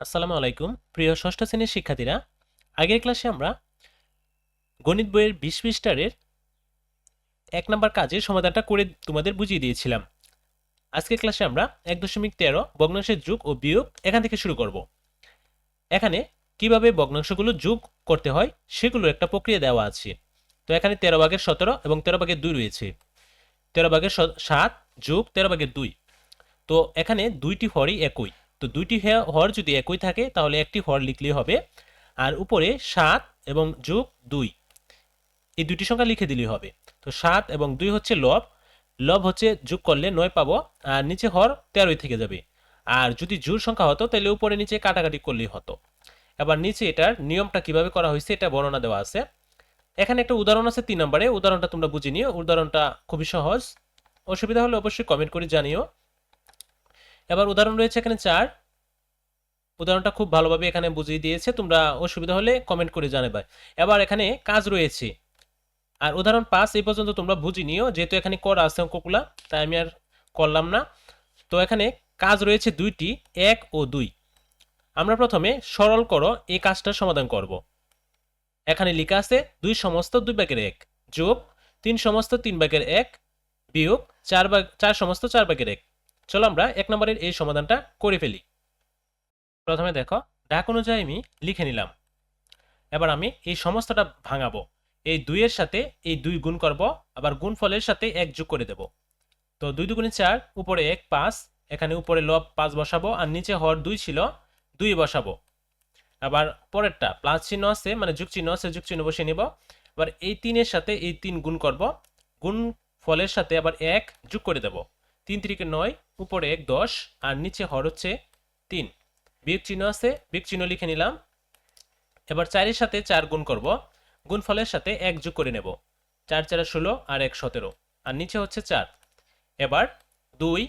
আসসালামু আলাইকুম। প্রিয় ষষ্ঠ শ্রেণির শিক্ষার্থীরা, আগের ক্লাসে আমরা গণিত বইয়ের বিশ পৃষ্ঠারের এক নম্বর কাজের সমাধানটা করে তোমাদের বুঝিয়ে দিয়েছিলাম। আজকের ক্লাসে আমরা এক দশমিক তেরো ভগ্নাংশের যোগ ও বিয়োগ এখান থেকে শুরু করব। এখানে কীভাবে ভগ্নাংশগুলো যোগ করতে হয় সেগুলোর একটা প্রক্রিয়া দেওয়া আছে। তো এখানে তেরো ভাগের সতেরো এবং তেরো ভাগের দুই রয়েছে। তেরো ভাগের সাত যোগ তেরো ভাগের দুই। তো এখানে দুইটি হরই একই। তো দুইটি হর যদি একই থাকে, তাহলে একটি হর লিখলেই হবে। আর উপরে সাত এবং যোগ দুই, এই দুইটি সংখ্যা লিখে দিলেই হবে। তো সাত এবং দুই হচ্ছে লব লব হচ্ছে যোগ করলে নয় পাবো, আর নিচে হর তেরোই থেকে যাবে। আর যদি জোর সংখ্যা হতো, তাহলে উপরে নিচে কাটাকাটি করলেই হতো। এবার নিচে এটার নিয়মটা কীভাবে করা হয়েছে, এটা বর্ণনা দেওয়া আছে। এখানে একটা উদাহরণ আছে তিন নম্বরে, উদাহরণটা তোমরা বুঝে নিও। উদাহরণটা খুবই সহজ। অসুবিধা হলে অবশ্যই কমেন্ট করে জানিও। এবার উদাহরণ রয়েছে এখানে চার। উদাহরণটা খুব ভালোভাবে এখানে বুঝিয়ে দিয়েছে, তোমরা অসুবিধা হলে কমেন্ট করে জানাবে। এবার এখানে কাজ রয়েছে। আর উদাহরণ পাঁচ, এই পর্যন্ত তোমরা বুঝে নিও, যেহেতু এখানে করা আছে অঙ্কগুলা, তাই আমি আর করলাম না। তো এখানে কাজ রয়েছে দুইটি, এক ও দুই। আমরা প্রথমে সরল করো, এই কাজটার সমাধান করব। এখানে লেখা আছে দুই সমস্ত দুই ভাগের এক যোগ তিন সমস্ত তিন ভাগের এক বিয়োগ চার ভাগ, চার সমস্ত চার ভাগের এক। চলো আমরা এক নম্বরের এই সমাধানটা করে ফেলি। প্রথমে দেখো, ডাক অনুযায়ী আমি লিখে নিলাম। এবার আমি এই সমস্তটা ভাঙাবো। এই দুইয়ের সাথে এই দুই গুণ করব, আবার গুণফলের সাথে এক যোগ করে দেব। তো দুই দুগুণে চার, উপরে এক, পাঁচ, এখানে উপরে লব পাঁচ বসাবো, আর নিচে হর দুই ছিল, দুই বসাবো। আবার পরেরটা, প্লাস চিহ্ন আছে মানে যুগ চিহ্ন আছে, যুগ চিহ্ন বসিয়ে নিব। এবার এই তিনের সাথে এই তিন গুণ করব গুণ ফলের সাথে আবার এক যোগ করে দেব। তিন তিরিকে নয়, উপরে এক দশ, আর নিচে হর হচ্ছে তিন। বিয়োগ চিহ্ন আছে, বিয়োগ চিহ্ন লিখে নিলাম। এবার চারের সাথে চার গুণ করব। গুণফলের সাথে এক যোগ করে নেব। চার চারে ষোলো আর এক সতেরো, আর নিচে হচ্ছে চার। এবার দুই,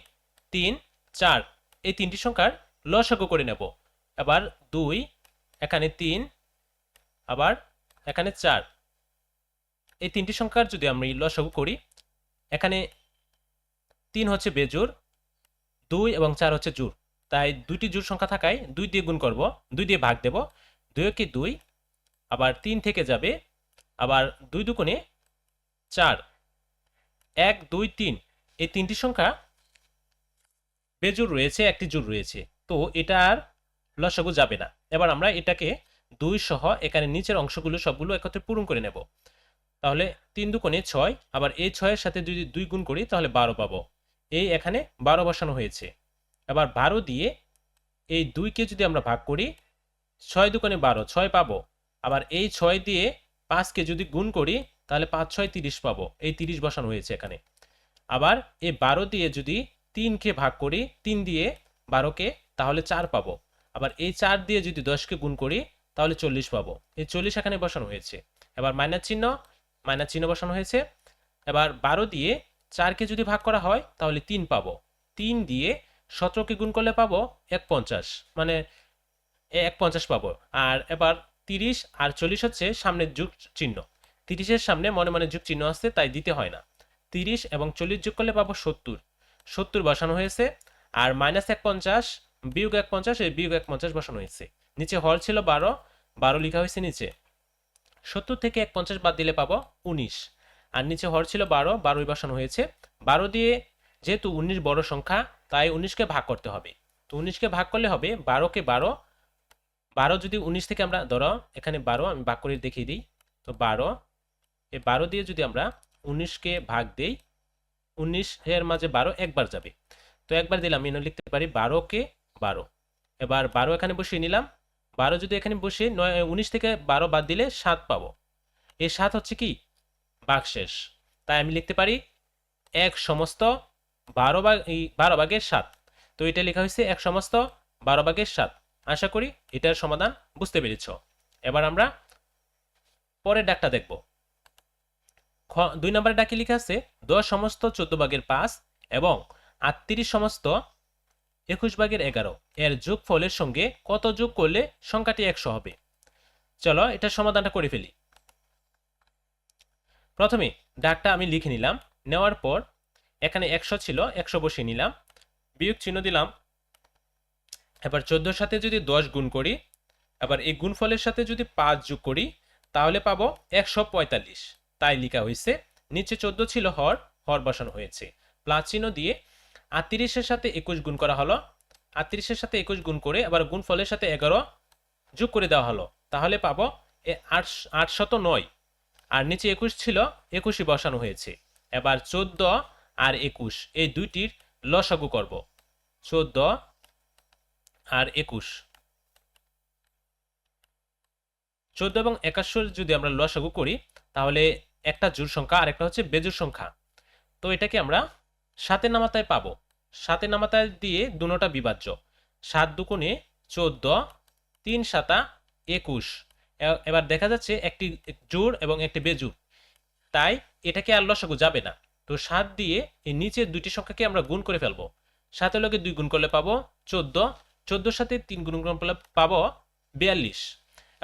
তিন, চার, এই তিনটি সংখ্যার লসাগু করে নেব। এবার দুই, এখানে তিন, আবার এখানে চার। এই তিনটি সংখ্যার যদি আমরা লসাগু করি, এখানে তিন হচ্ছে বেজোর দুই এবং চার হচ্ছে জোর তাই দুইটি জোর সংখ্যা থাকায় দুই দিয়ে গুণ করব, দুই দিয়ে ভাগ দেব। দুই কি দুই, আবার তিন থেকে যাবে, আবার দুই দুগুণে চার। এক, দুই, তিন, এই তিনটি সংখ্যা বেজোর রয়েছে, একটি জোর রয়েছে। তো এটা আর লসাগু যাবে না। এবার আমরা এটাকে দুই সহ এখানে নিচের অংশগুলো সবগুলো একত্রে পূরণ করে নেব। তাহলে তিন দুকোণে ছয়, আবার এই ছয়ের সাথে যদি দুই গুণ করি, তাহলে বারো পাবো। এই এখানে বারো বসানো হয়েছে। এবার বারো দিয়ে এই দুইকে যদি আমরা ভাগ করি, ছয় দুকোণে বারো, ছয় পাবো। আবার এই ছয় দিয়ে পাঁচকে যদি গুণ করি, তাহলে পাঁচ, ছয়, তিরিশ পাবো। এই তিরিশ বসানো হয়েছে এখানে। আবার এই বারো দিয়ে যদি তিনকে ভাগ করি, তিন দিয়ে বারোকে, তাহলে চার পাবো। আবার এই চার দিয়ে যদি দশকে গুণ করি, তাহলে চল্লিশ পাবো। এই চল্লিশ এখানে বসানো হয়েছে। এবার মাইনাস চিহ্ন মাইনাস চিহ্ন বসানো হয়েছে। এবার বারো দিয়ে চারকে যদি ভাগ করা হয়, তাহলে তিন পাবো। তিন দিয়ে সতেরোকে গুণ করলে পাবো এক পঞ্চাশ মানে এক পঞ্চাশ পাবো। আর এবার তিরিশ আর চল্লিশ হচ্ছে সামনের যুগ চিহ্ন। তিরিশের সামনে মনে মনে যুগ চিহ্ন আসছে তাই দিতে হয় না। তিরিশ এবং চল্লিশ যোগ করলে পাবো সত্তর। সত্তর বসানো হয়েছে। আর মাইনাস এক পঞ্চাশ বিয়োগ এক পঞ্চাশ এই বিয়োগ এক পঞ্চাশ বসানো হয়েছে। নিচে হল ছিল বারো বারো লেখা হয়েছে নিচে। সত্তর থেকে এক পঞ্চাশ বাদ দিলে পাবো উনিশ। আর নিচে হর ছিল বারো, বারোই বসানো হয়েছে। বারো দিয়ে যেহেতু উনিশ বড় সংখ্যা, তাই উনিশকে ভাগ করতে হবে। তো উনিশকে ভাগ করলে হবে বারোকে বারো। বারো যদি উনিশ থেকে আমরা, ধরো এখানে বারো, আমি ভাগ করে দেখিয়ে দিই। তো বারো, এই বারো দিয়ে যদি আমরা উনিশকে ভাগ দেই, উনিশ এর মাঝে বারো একবার যাবে। তো একবার দিলাম এনে লিখতে পারি বারোকে বারো। এবার বারো এখানে বসিয়ে নিলাম। বারো যদি এখানে বসে নয়, উনিশ থেকে বারো বাদ দিলে সাত পাবো। এই সাত হচ্ছে কি? বাকশেষ তাই আমি লিখতে পারি এক সমস্ত বারো ভাগ, এই বারো ভাগের সাত। তো এটা লেখা হয়েছে এক সমস্ত বারো ভাগের সাত। আশা করি এটার সমাধান বুঝতে পেরেছ। এবার আমরা পরের ডাকটা দেখব। খ, দুই নম্বরের ডাকে লেখা আছে, দশ সমস্ত চোদ্দ ভাগের পাঁচ এবং আটত্রিশ সমস্ত একুশ ভাগের এগারো। এর যোগ ফলের সঙ্গে কত যোগ করলে সংখ্যাটি একশো হবে? চলো এটার সমাধানটা করে ফেলি। প্রথমে ডাকটা আমি লিখে নিলাম। নেওয়ার পর এখানে একশো ছিল, একশো বসিয়ে নিলাম। বিয়োগ চিহ্ন দিলাম। এবার চোদ্দোর সাথে যদি দশ গুণ করি, আবার এই গুণফলের সাথে যদি পাঁচ যোগ করি, তাহলে পাবো একশো পঁয়তাল্লিশ। তাই লেখা হয়েছে, নিচে চোদ্দ ছিল হর হর বসানো হয়েছে। প্লাস চিহ্ন দিয়ে আটত্রিশের সাথে একুশ গুণ করা হলো। আটত্রিশের সাথে একুশ গুণ করে আবার গুণফলের সাথে এগারো যোগ করে দেওয়া হলো। তাহলে পাবো আটশত নয়। আর নিচে একুশ ছিল, একুশই বসানো হয়েছে। এবার চোদ্দ আর একুশ, এই দুইটির লসাগু করব। চোদ্দ আর একুশ। চোদ্দ এবং একাশোর যদি আমরা লসাগু করি, তাহলে একটা জোড় সংখ্যা আর একটা হচ্ছে বেজোড় সংখ্যা। তো এটাকে আমরা সাতের নামাতায় পাবো। সাতের নামাতায় দিয়ে দুটোটা বিভাজ্য। সাত দুগুণে চোদ্দ, তিন সাতা একুশ। এবার দেখা যাচ্ছে একটি জোর এবং একটি বেজুড় তাই এটাকে আর লসাগু যাবে না। তো সাত দিয়ে এই নিচের দুইটি সংখ্যাকে আমরা গুণ করে ফেলব। সাতের লগে দুই গুণ করলে পাবো চোদ্দ। চোদ্দোর সাথে তিন গুণ গুণ করলে পাবো বিয়াল্লিশ।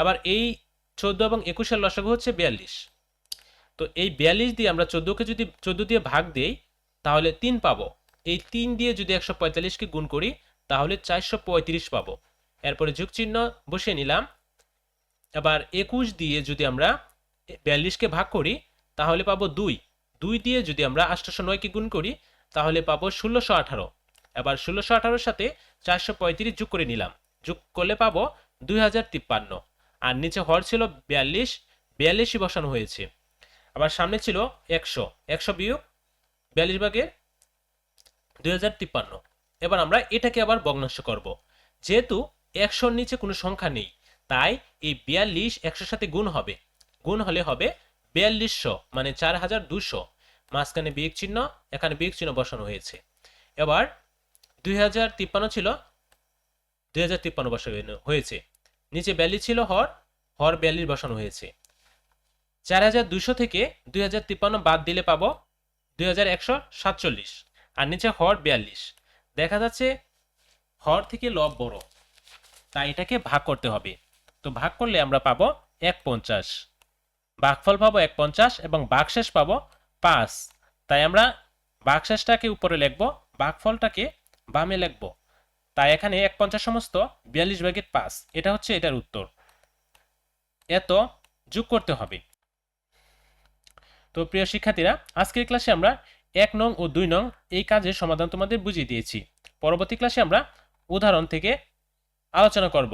আবার এই চোদ্দ এবং একুশের লসাগু হচ্ছে বিয়াল্লিশ। তো এই বিয়াল্লিশ দিয়ে আমরা চোদ্দোকে যদি, চোদ্দ দিয়ে ভাগ দেই, তাহলে তিন পাবো। এই তিন দিয়ে যদি একশো পঁয়তাল্লিশকে গুণ করি, তাহলে চারশো পঁয়ত্রিশ পাবো। এরপরে যুগ চিহ্ন বসিয়ে নিলাম। এবার একুশ দিয়ে যদি আমরা বিয়াল্লিশকে ভাগ করি, তাহলে পাবো দুই। দুই দিয়ে যদি আমরা আটশোশো নয়কে গুণ করি, তাহলে পাবো ষোলোশো আঠারো। এবার ষোলোশো আঠারোর সাথে চারশো পঁয়ত্রিশ যোগ করে নিলাম। যোগ করলে পাবো দুই হাজার তিপ্পান্ন। আর নিচে হর ছিল বিয়াল্লিশ, বিয়াল্লিশই বসানো হয়েছে। আবার সামনে ছিল একশো। একশো বিয়োগ বিয়াল্লিশ ভাগের দুই হাজার তিপ্পান্ন। এবার আমরা এটাকে আবার ভগ্নাংশ করব। যেহেতু একশোর নিচে কোনো সংখ্যা নেই তাই এই বিয়াল্লিশ একশোর সাথে গুণ হবে। গুণ হলে হবে বিয়াল্লিশশো মানে চার হাজার দুশো। মাঝখানে বিয়োগ চিহ্ন এখানে বিয়োগ চিহ্ন বসানো হয়েছে। এবার দুই হাজার তিপ্পান্ন ছিল, দুই হাজার তিপ্পান্ন বসানো হয়েছে। নিচে বিয়াল্লিশ ছিল, হর হর বিয়াল্লিশ বসানো হয়েছে। চার হাজার দুশো থেকে দুই হাজার তিপ্পান্ন বাদ দিলে পাবো দুই হাজার একশো সাতচল্লিশ। আর নিচে হর বিয়াল্লিশ। দেখা যাচ্ছে হর থেকে লব বড়। তাই এটাকে ভাগ করতে হবে। তো ভাগ করলে আমরা পাবো এক পঞ্চাশ ভাগফল পাবো এক পঞ্চাশ এবং বাকশেষ পাবো পাঁচ। তাই আমরা বাকশেষটাকে উপরে লিখব, ভাগফলটাকে বামে লিখব। তাই এখানে এক পঞ্চাশ সমস্ত বিয়াল্লিশ ভাগের পাঁচ, এটা হচ্ছে এটার উত্তর। এত যোগ করতে হবে। তো প্রিয় শিক্ষার্থীরা, আজকের ক্লাসে আমরা এক নং ও দুই নং এই কাজের সমাধান তোমাদের বুঝিয়ে দিয়েছি। পরবর্তী ক্লাসে আমরা উদাহরণ থেকে আলোচনা করব।